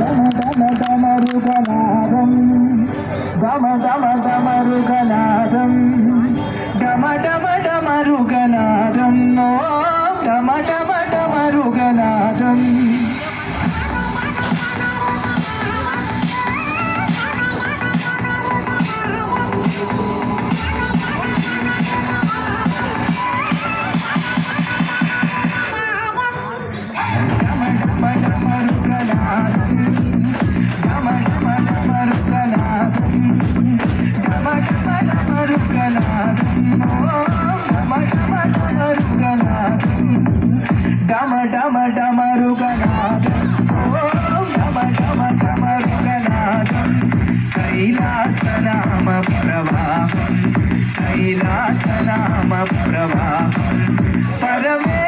గమ గమ గమరుగనాదం గమ గమ గమరుగనాదం గమ గమ గమరుగనాదం డమ డమ డమరుగనాదం ఓ గమ గమ గమరుగనాదం కైలాసనామ ప్రవాహం. కైలాసనామ ప్రవాహం. పరమేశ్వరా